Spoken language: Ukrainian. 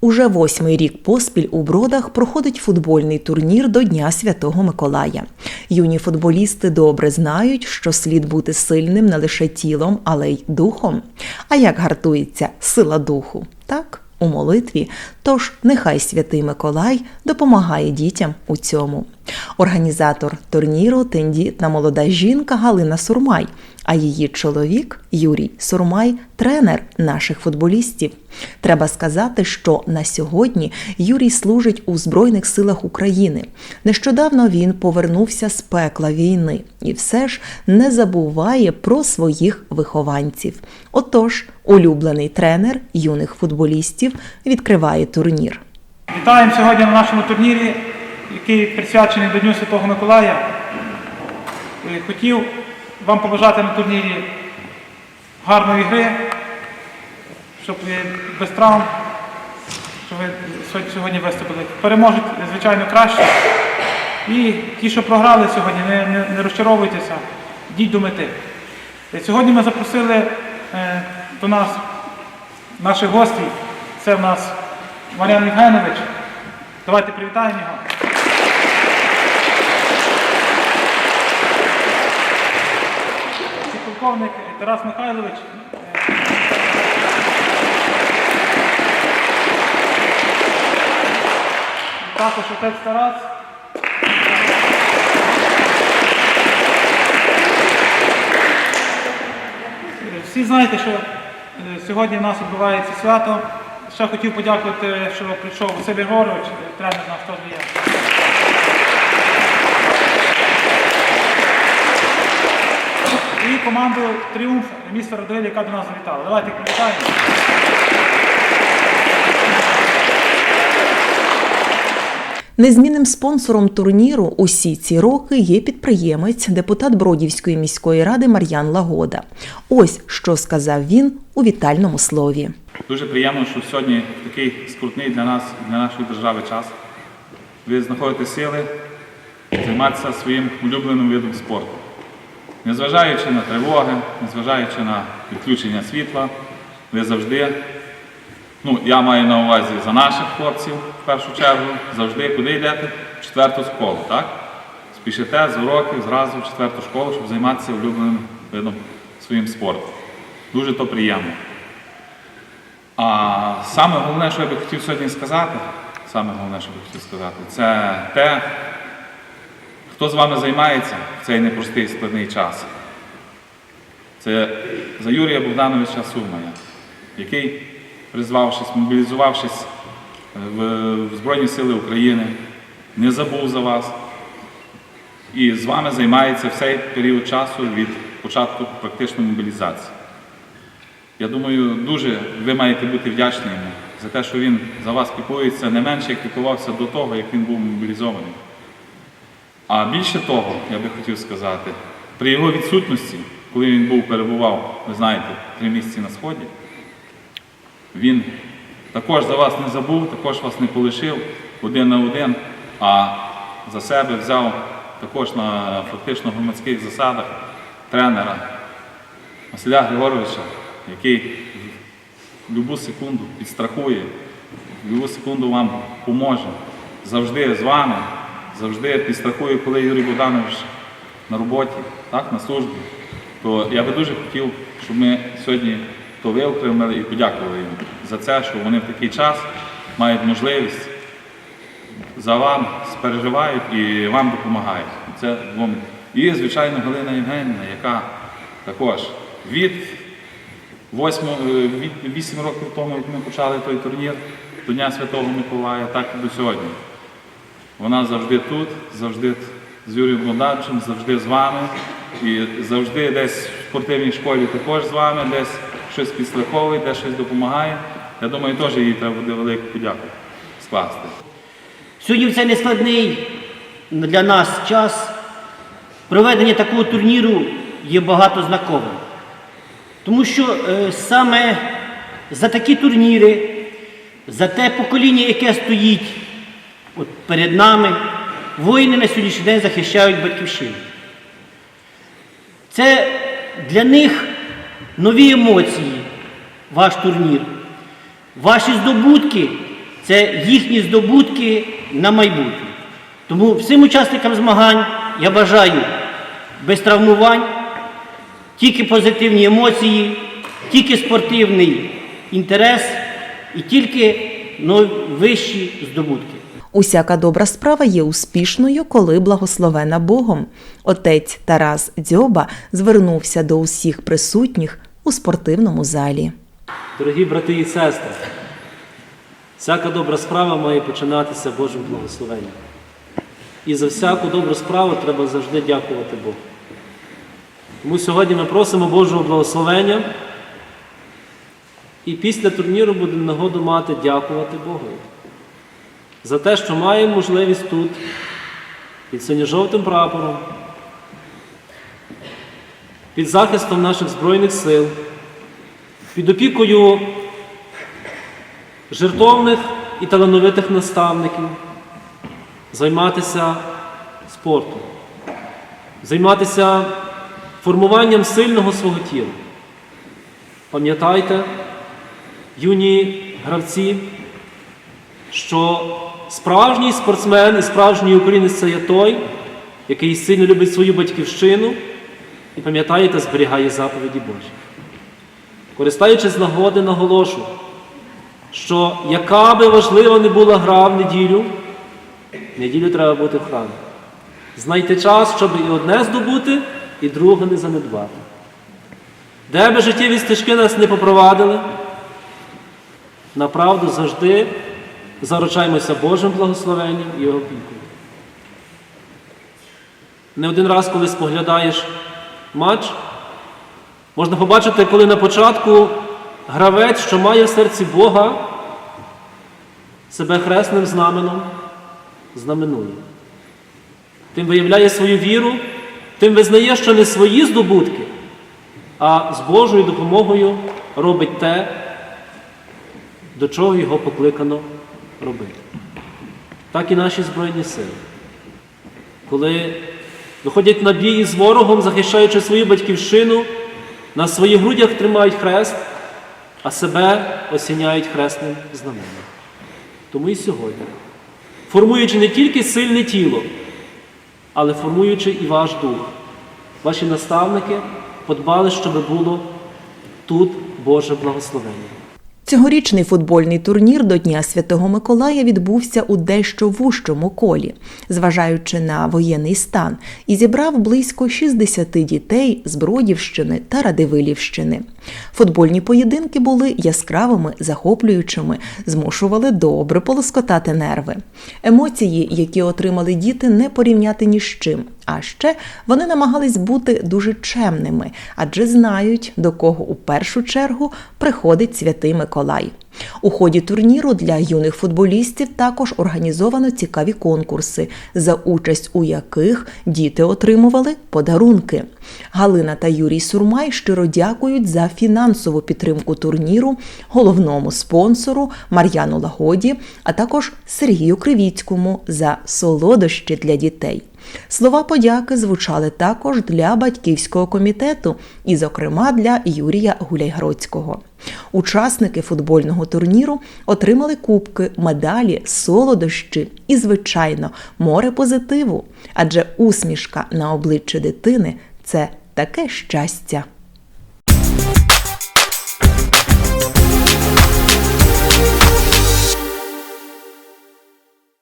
Уже восьмий рік поспіль у Бродах проходить футбольний турнір до Дня Святого Миколая. Юні футболісти добре знають, що слід бути сильним не лише тілом, але й духом. А як гартується сила духу? Так, у молитві. Тож нехай святий Миколай допомагає дітям у цьому. Організатор турніру тендітна молода жінка Галина Сурмай, а її чоловік Юрій Сурмай тренер наших футболістів. Треба сказати, що на сьогодні Юрій служить у Збройних силах України. Нещодавно він повернувся з пекла війни і все ж не забуває про своїх вихованців. Отож, улюблений тренер юних футболістів відкриває турнір. Вітаємо сьогодні на нашому турнірі, який присвячений до Дню Святого Миколая. Е, Хотів вам побажати на турнірі гарної гри, щоб ви без травм, щоб ви сьогодні- виступили. Переможуть, звичайно, краще. І ті, що програли сьогодні, не, не, не розчаровуйтеся, йдіть до мети. Е, Сьогодні ми запросили е, до нас наших гостей. Це в нас Мар'ян Євгенович. Давайте привітаємо його. Полковник Тарас Михайлович. Також отець Тарас. Всі знаєте, що е, сьогодні в нас відбувається свято. Ще хотів подякувати, що прийшов Василь Єгорович, тренер наш теж є. І команду Тріумф міста Радивиль, яка до нас завітала. Давайте привітаємо. Незмінним спонсором турніру усі ці роки є підприємець, депутат Бродівської міської ради Мар'ян Лагода. Ось що сказав він у вітальному слові. Дуже приємно, що сьогодні в такий скрутний для нас, для нашої держави час. Ви знаходите сили займатися своїм улюбленим видом спорту. Незважаючи на тривоги, незважаючи на відключення світла, ви завжди, ну я маю на увазі за наших хлопців в першу чергу, завжди куди йдете? В четверту школу, так? Спішите з уроків зразу в четверту школу, щоб займатися улюбленим видом своїм спортом. Дуже то приємно. А саме головне, що я би хотів сьогодні сказати, саме головне, що я би хотів сказати, це те, хто з вами займається в цей непростий складний час. Це за Юрія Богдановича Сурмая, який, призвавшись, мобілізувавшись в, в Збройні Сили України, не забув за вас і з вами займається в цей період часу від початку практичної мобілізації. Я думаю, дуже ви маєте бути вдячні йому за те, що він за вас піклується не менше, як піклувався до того, як він був мобілізований. А більше того, я би хотів сказати, при його відсутності, коли він був, перебував, ви знаєте, три місяці на сході, він також за вас не забув, також вас не полишив один на один, а за себе взяв також на фактично громадських засадах тренера Василя Григоровича, який будь-яку секунду підстрахує, будь-яку секунду вам поможе, завжди з вами, завжди підстрахує, коли Юрій Богданович на роботі, так, на службі. То я би дуже хотів, щоб ми сьогодні то виокремили і подякували їм за це, що вони в такий час мають можливість за вам спереживають і вам допомагають. Це вам. І, звичайно, Галина Євгенівна, яка також від 8, від 8 років тому, як ми почали той турнір до Дня Святого Миколая, так і до сьогодні. Вона завжди тут, завжди з Юрієм Богдановичем, завжди з вами. І завжди десь в спортивній школі також з вами, десь щось підстраховує, десь щось допомагає. Я думаю, теж їй треба буде велику подяку скласти. Сьогодні в цей нескладний для нас час проведення такого турніру є багато знаковим. Тому що е, саме за такі турніри, за те покоління, яке стоїть от перед нами, воїни на сьогоднішній день захищають батьківщину. Це для них нові емоції, ваш турнір. Ваші здобутки це їхні здобутки на майбутнє. Тому всім учасникам змагань я бажаю без травмувань, тільки позитивні емоції, тільки спортивний інтерес і тільки вищі здобутки. Усяка добра справа є успішною, коли благословена Богом. Отець Тарас Дзьоба звернувся до усіх присутніх у спортивному залі. Дорогі брати і сестри, всяка добра справа має починатися Божим благословенням. І за всяку добру справу треба завжди дякувати Богу. Тому сьогодні ми просимо Божого благословення. І після турніру будемо нагоду мати дякувати Богу за те, що маємо можливість тут, під синьо-жовтим прапором, під захистом наших Збройних сил, під опікою жертовних і талановитих наставників займатися спортом, займатися формуванням сильного свого тіла. Пам'ятайте, юні гравці, що справжній спортсмен і справжній українець це є той, який сильно любить свою батьківщину і пам'ятає та зберігає заповіді Божі. Користаючись з нагоди, наголошу, що яка би важлива не була гра в неділю, в неділю треба бути в храмі. Знайти час, щоб і одне здобути, і друге не занедбати. Де би життєві стежки нас не попровадили, направду завжди заручаємося Божим благословенням і його опікою. Не один раз, коли споглядаєш матч, можна побачити, коли на початку гравець, що має в серці Бога, себе хресним знаменом знаменує. Тим виявляє свою віру, тим визнає, що не свої здобутки, а з Божою допомогою робить те, до чого його покликано робити. Так і наші Збройні сили. Коли виходять на бій з ворогом, захищаючи свою батьківщину, на своїх грудях тримають хрест, а себе осіняють хресним знаменем. Тому і сьогодні, формуючи не тільки сильне тіло, але формуючи і ваш дух, ваші наставники подбали, щоб було тут Боже благословення. Цьогорічний футбольний турнір до Дня Святого Миколая відбувся у дещо вужчому колі, зважаючи на воєнний стан, і зібрав близько 60 дітей з Бродівщини та Радивилівщини. Футбольні поєдинки були яскравими, захоплюючими, змушували добре полоскотати нерви. Емоції, які отримали діти, не порівняти ні з чим. А ще вони намагались бути дуже чемними, адже знають, до кого у першу чергу приходить святий Миколай. У ході турніру для юних футболістів також організовано цікаві конкурси, за участь у яких діти отримували подарунки. Галина та Юрій Сурмай щиро дякують за фінансову підтримку турніру, головному спонсору Мар'яну Лагоді, а також Сергію Кривіцькому за солодощі для дітей. Слова подяки звучали також для батьківського комітету і, зокрема, для Юрія Гуляйгородського. Учасники футбольного турніру отримали кубки, медалі, солодощі і, звичайно, море позитиву, адже усмішка на обличчі дитини це таке щастя.